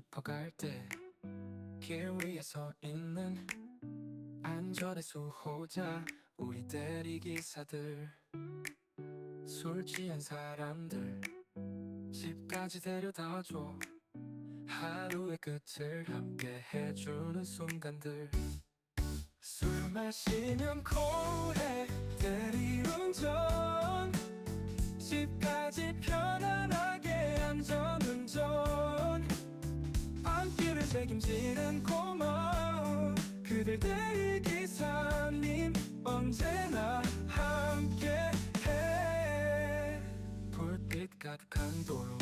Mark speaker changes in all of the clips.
Speaker 1: 깊어갈 때 길 위에 서 있는 안전의 수호자 우리 대리기사들 술 취한 사람들 집까지 데려다줘. 하루의 끝을 함께 해주는 순간들. 술 마시면 코해 앞길을 책임지는 고마워 그들 대리기사님 언제나 함께해. 불빛 가득한 도로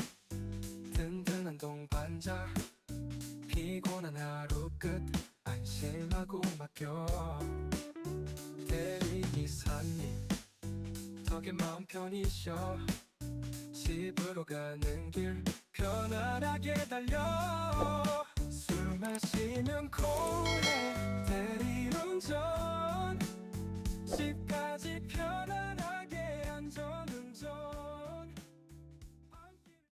Speaker 1: 든든한 동반자. 피곤한 하루 끝 안심하고 맡겨. 대리기사님 덕에 마음 편히 쉬어 집으로 가는 길 편안하게 달려 술 대리